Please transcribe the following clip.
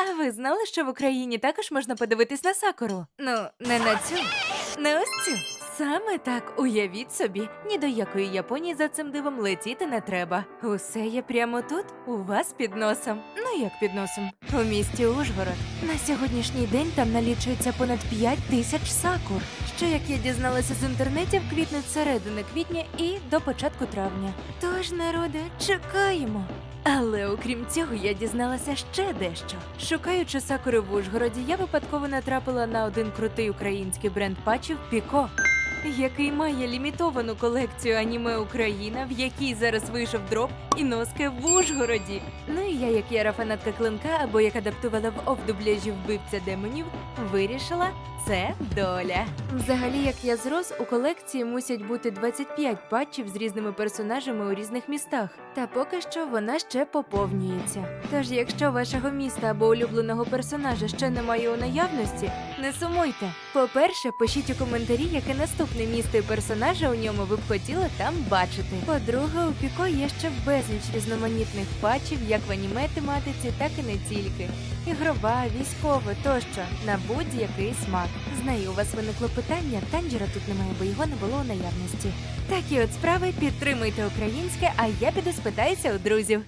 А ви знали, що в Україні також можна подивитись на сакуру? Ну, не на цю, на ось цю. Саме так, уявіть собі, ні до якої Японії за цим дивом летіти не треба. Усе є прямо тут, у вас під носом. Ну як під носом? У місті Ужгород. На сьогоднішній день там налічується понад 5 тисяч сакур, що, як я дізналася з інтернетів, квітнуть з середини квітня і до початку травня. Тож, народе, чекаємо. Але окрім цього, я дізналася ще дещо. Шукаючи сакури в Ужгороді, я випадково натрапила на один крутий український бренд патчів Піко. Який має лімітовану колекцію аніме Україна, в якій зараз вийшов дроп і носки в Ужгороді. Ну і я, як яра фанатка клинка, або як адаптувала в офдубляжі вбивця демонів, вирішила це доля. Взагалі, як я зрос, у колекції мусять бути 25 патчів з різними персонажами у різних містах. Та поки що вона ще поповнюється. Тож, якщо вашого міста або улюбленого персонажа ще немає у наявності, не сумуйте. По-перше, пишіть у коментарі, яке наступне місто і персонажа у ньому ви б хотіли там бачити. По-друге, у Піко є ще безліч різноманітних патчів, як в аніме тематиці, так і не тільки. Ігрова, військова тощо на будь-який смак. Знаю, у вас виникло питання, танджера тут немає, бо його не було у наявності. Такі от справи підтримуйте українське, а я піду спитаюся у друзів.